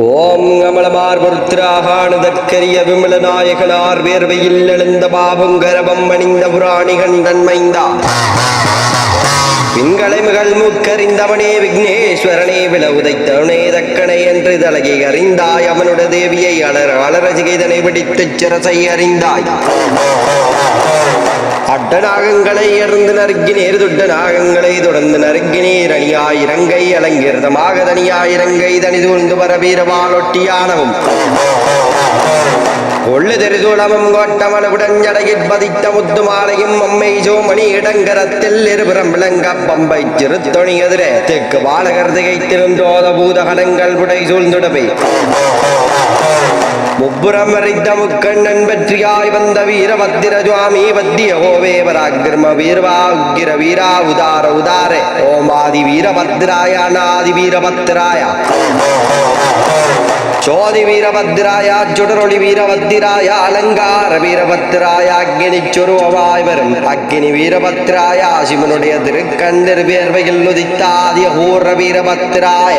ஓம் அமலமார் பொருத்திராகாணுதற்கரிய விமல நாயகனார் வேர்வையில் எழுந்த பாபுங்கரபம் அணிந்த புராணிகன் தன்மைந்தா. விண்களை மகள் மூக்கறிந்தவனே விக்னேஸ்வரனே வில உதைத்தவனே தக்கனை என்று தலையை அறிந்தாய். அவனுட தேவியை அலர் அலரசிகைதனை பிடித்துச் சிரசை அறிந்தாய். அட்ட நாகங்களை நறுக்கி நேர் துட்ட நாகங்களை தொடர்ந்து நறுக்கினீர் அணியாய் இறங்கை அலங்கிருதமாக தனியாய் இறங்கை தனி தூழ்ந்து பரவீரவாலொட்டியானவும் கொள்ளு தெரிதுளமும் கோட்டமளவுடன் ஜடையில் பதித்த முத்து மாலையும் அம்மை ஜோமணி இடங்கரத்தில் இருபுறம் விளங்க பம்பை சிறுத்தொணி எதிரே தெற்கு வாழகர் திகைத்திருந்தோத பூதகணங்கள் உடை சூழ்ந்துடவே முப்புறம் வரைத்த முக்கண்ணன் வெற்றியாய் வந்த வீரபத்திர சுவாமி பத்திய ஓவே பராக்கிரம வீரவா உக்கிர வீரா உதார உதாரே ஓமாதி வீரபத்ராய அநாதி வீரபத்ராய சோதி வீரபத்ராய சுடரொளி வீரபத்திராய அலங்கார வீரபத்ராய அக்னி சொருவமாய் வரும் அக்னி வீரபத்ராய சிவனுடைய திருக்கண்டர் வேர்வையில் உதித்தாதிய ஊர்ற வீரபத்ராய